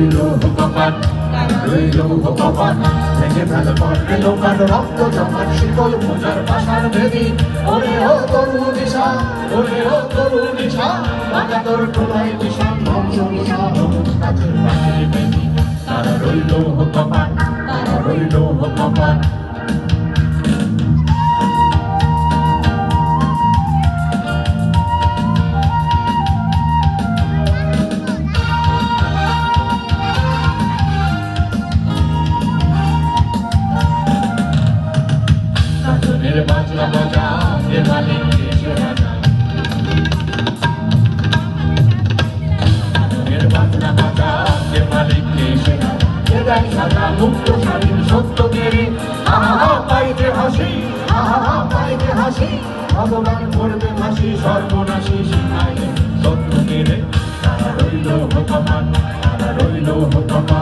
রইল কপাট রইল কপাট ভেঙে ফেলে পড়বে লোকাল রক্ত জমাট শীতল পূজার পাশার ভেদি। ওরে ও তরু নিশা ওরে ও তরু নিশা বাঁকা তোর টোলাই নিশান ধ্বংস নিশা তারা রইল কপাট তারা রইল কপাট কাজনের বাজনা বাজা পাইতে হাসি আহা পাইতে হাসি ভগবান করবে হাসি সর্বনাশী শিখাইলে সত্য কেড়ে তারা রইল হতমান তারা রইল হতমান